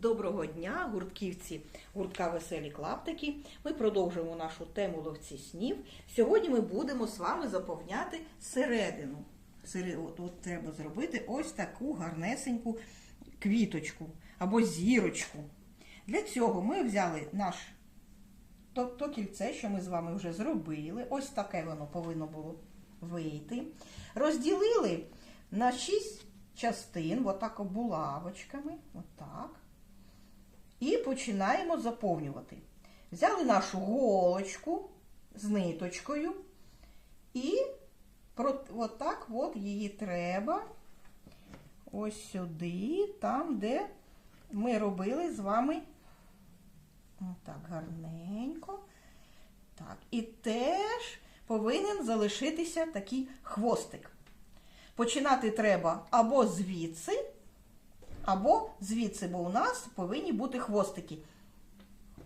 Доброго дня, гуртківці гуртка Веселі клаптики. Ми продовжуємо нашу тему ловці снів. Сьогодні ми будемо з вами заповняти середину. От треба зробити ось таку гарнесеньку квіточку або зірочку. Для цього ми взяли наш то, то кільце, що ми з вами вже зробили. Ось таке воно повинно було вийти. Розділили на 6 частин, отак булавочками. Отак. І починаємо заповнювати. Взяли нашу голочку з ниточкою і отак от її треба ось сюди, там, де ми робили з вами отак гарненько. Так, і теж повинен залишитися такий хвостик. Починати треба або звідси, або звідси, бо у нас повинні бути хвостики.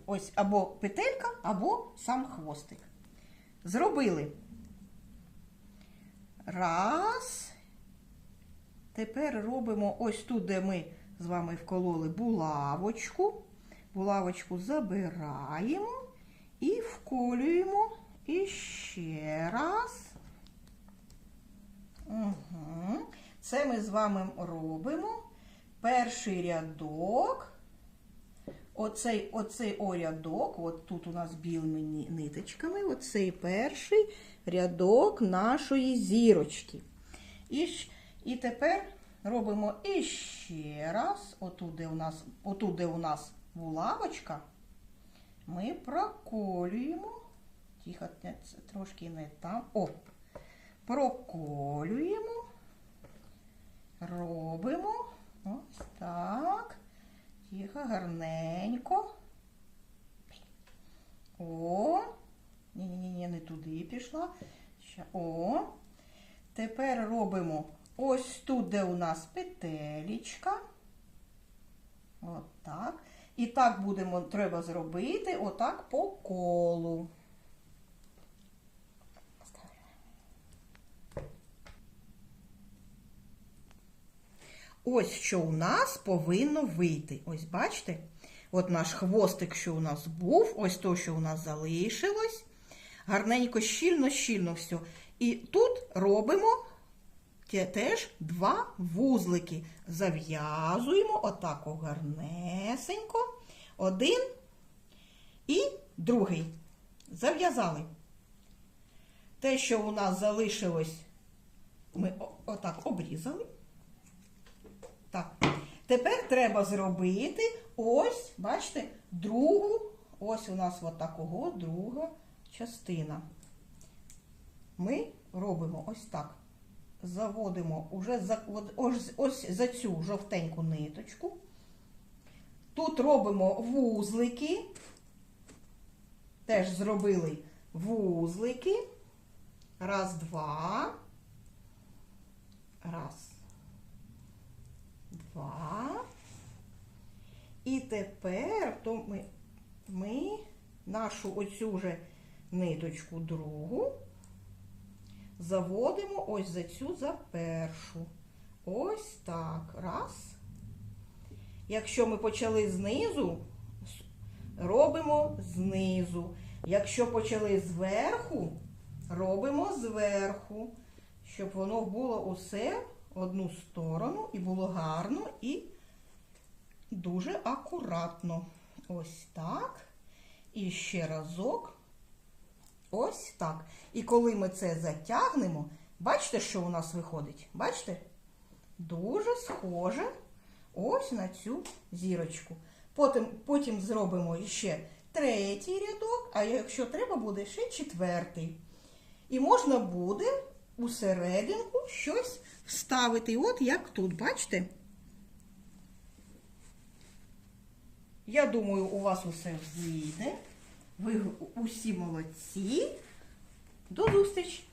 Ось або петелька, або сам хвостик. Зробили. Раз. Тепер робимо ось тут, де ми з вами вкололи булавочку. Булавочку забираємо і вколюємо іще раз. Угу. Це ми з вами робимо. Перший рядок. Оцей, оцей о рядок, от тут у нас білими ниточками, оцей перший рядок нашої зірочки. І, і тепер робимо іще раз, отут, де у нас, отут, де у нас булавочка, ми проколюємо. Тихо, трошки не там. О, проколюємо, робимо ось так. Тихо, гарненько. О, ні-ні-ні, не туди пішла. Ща. О. Тепер робимо ось тут, де у нас петелечка. От так. І так будемо, треба зробити отак по колу. Ось що у нас повинно вийти. Ось бачите? От наш хвостик, що у нас був, ось то, що у нас залишилось. Гарненько, щільно-щільно все. І тут робимо теж два вузлики. Зав'язуємо отако гарнесенько. Один і другий. Зав'язали. Те, що у нас залишилось, ми отак обрізали. Так. Тепер треба зробити ось, бачите, другу, ось у нас от такого друга частина. Ми робимо ось так. Заводимо уже за, ось, ось за цю жовтеньку ниточку. Тут робимо вузлики. Теж зробили вузлики. Раз, два. Раз два. І тепер то ми, ми нашу оцю же ниточку другу заводимо ось за цю за першу. Ось так. Раз. Якщо ми почали знизу, робимо знизу. Якщо почали зверху, робимо зверху, щоб воно було усе одну сторону і було гарно і дуже акуратно. Ось так. І ще разок. Ось так. І коли ми це затягнемо, бачите, що у нас виходить? Бачите? Дуже схоже ось на цю зірочку. Потім, потім зробимо ще третій рядок, а якщо треба буде, ще четвертий. І можна буде у серединку щось вставити. От як тут, бачите? Я думаю, у вас усе вийде. Ви усі молодці. До зустрічі!